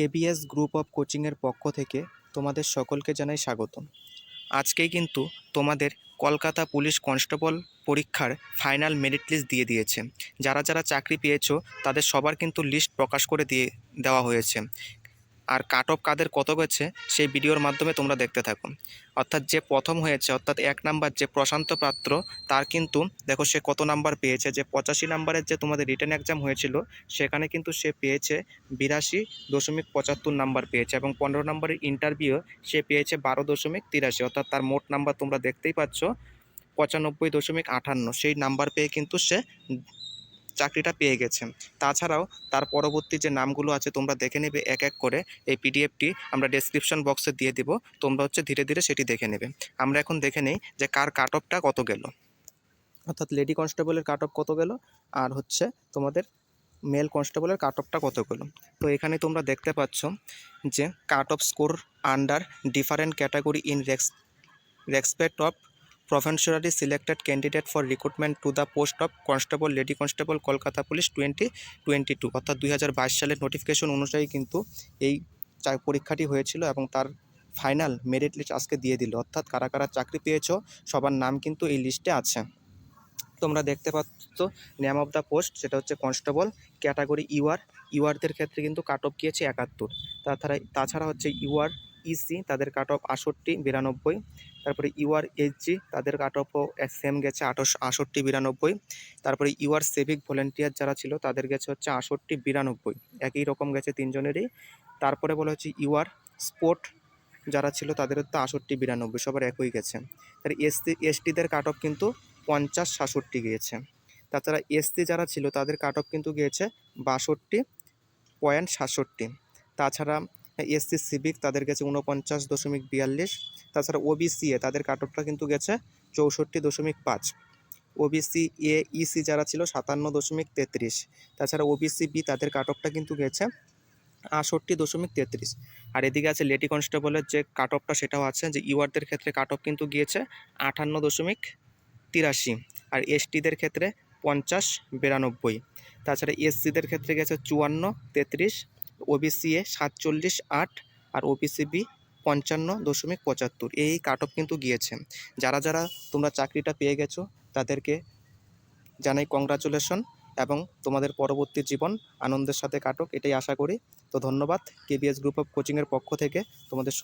KBS group of কোচিংয়ের পক্ষ থেকে তোমাদের সকলকে জানাই স্বাগতম। আজকেই কিন্তু তোমাদের কলকাতা পুলিশ কনস্টেবল পরীক্ষার ফাইনাল মেরিট লিস্ট দিয়ে দিয়েছে। যারা যারা চাকরি পেয়েছ, তাদের সবার কিন্তু লিস্ট প্রকাশ করে দিয়ে দেওয়া হয়েছে। আর কাট অফ কাদের কত গেছে, সেই ভিডিওর মাধ্যমে তোমরা দেখতে থাকো। অর্থাৎ যে প্রথম হয়েছে, অর্থাৎ এক নাম্বার যে প্রশান্ত পাত্র, তার কিন্তু, দেখো সে কত নাম্বার পেয়েছে, যে পঁচাশি নাম্বারের যে তোমাদের রিটার্ন এক্সাম হয়েছিল, সেখানে কিন্তু সে পেয়েছে বিরাশি দশমিক পঁচাত্তর নাম্বার পেয়েছে এবং পনেরো নম্বরের ইন্টারভিউ সে পেয়েছে বারো দশমিক তিরাশি। অর্থাৎ তার মোট নাম্বার তোমরা দেখতেই পাচ্ছ, পঁচানব্বই দশমিক আটান্ন। সেই নাম্বার পেয়ে কিন্তু সে চাকরিটা পেয়ে গেছে তাছাড়াও তার পরবর্তী যে নামগুলো আছে, তোমরা দেখে নেবে এক এক করে। এই পিডিএফটি আমরা ডেসক্রিপশন বক্সে দিয়ে দিব। তোমরা হচ্ছে ধীরে ধীরে সেটি দেখে নেবে। আমরা এখন দেখে নেই যে কার কাট অফটা কত গেল। অর্থাৎ লেডি কনস্টেবলের কাট অফ কত গেল, আর হচ্ছে তোমাদের মেল কনস্টেবলের কাট অফটা কত গেল। তো এখানে তোমরা দেখতে পাচ্ছ যে cut off score under different category in respect of professionally selected candidate for recruitment to the post of constable lady constable Kolkata police twenty twenty two অর্থাৎ দুই হাজার বাইশ সালের নোটিফিকেশন অনুযায়ী কিন্তু এই পরীক্ষাটি হয়েছিল এবং তার ফাইনাল মেরিট লিস্ট আজকে দিয়ে দিল। অর্থাৎ কারা কারা চাকরি পেয়েছ, সবার নাম কিন্তু এই লিস্টে আছে। তোমরা দেখতে পাচ্ছ নেম অফ দ্য পোস্ট সেটা হচ্ছে কনস্টেবল ক্যাটাগরি ইউআর ইউআরদের ক্ষেত্রে কিন্তু কাট অফ গিয়েছে একাত্তর। তাছাড়া তাছাড়া হচ্ছে ইউআর ইসি তাদের কাট অফ আষট্টি, বিরানব্বই। তারপরে ইউআর এইচজি, তাদের কাট অফও সেম গেছে আটশ আষট্টি বিরানব্বই। তারপরে ইউআর সিভিক ভলেন্টিয়ার যারা ছিল, তাদের গেছে হচ্ছে আষট্টি বিরানব্বই। একই রকম গেছে তিনজনেরই। তারপরে বলা হচ্ছে ইউআর স্পোর্ট যারা ছিল, তাদের তো আষট্টি বিরানব্বই, সবার একই গেছে। তার এসসি, এসটিদের কাট অফ কিন্তু পঞ্চাশ সাতষট্টি গিয়েছে। তাছাড়া এসসি যারা ছিল, তাদের কাট অফ কিন্তু গিয়েছে বাষট্টি পয়েন্ট সাতষট্টি। তাছাড়া এসসি সিভিক তাদের গেছে উনপঞ্চাশ দশমিক বিয়াল্লিশ। তাছাড়া ওবিসি এ তাদের কাট অফটা কিন্তু গেছে চৌষট্টি দশমিক পাঁচ। ওবিসি এ, ইসি যারা ছিল সাতান্ন দশমিক তেত্রিশ। তাছাড়া ওবিসি বি তাদের কাট অফটা কিন্তু গেছে আষট্টি দশমিক তেত্রিশ। আর এদিকে আছে লেডি কনস্টেবলের যে কাট অফটা সেটাও আছে যে ইউআরদের ক্ষেত্রে কাট অফ কিন্তু গিয়েছে আটান্ন দশমিক তিরাশি। আর এসটিদের ক্ষেত্রে পঞ্চাশ বিরানব্বই। তাছাড়া এসসিদের ক্ষেত্রে গেছে চুয়ান্ন তেত্রিশ। ওবিসি এ সাতচল্লিশ আট আর ওবিসি বি পঞ্চান্ন দশমিক পঁচাত্তর। এই কাট অফ কিন্তু গিয়েছে। যারা যারা তোমরা চাকরিটা পেয়ে গেছো, তাদেরকে জানাই কংগ্রাচুলেশন এবং তোমাদের পরবর্তী জীবন আনন্দের সাথে কাটুক, এটাই আশা করি। তো ধন্যবাদ। কেবিএস গ্রুপ অফ কোচিংয়ের পক্ষ থেকে তোমাদের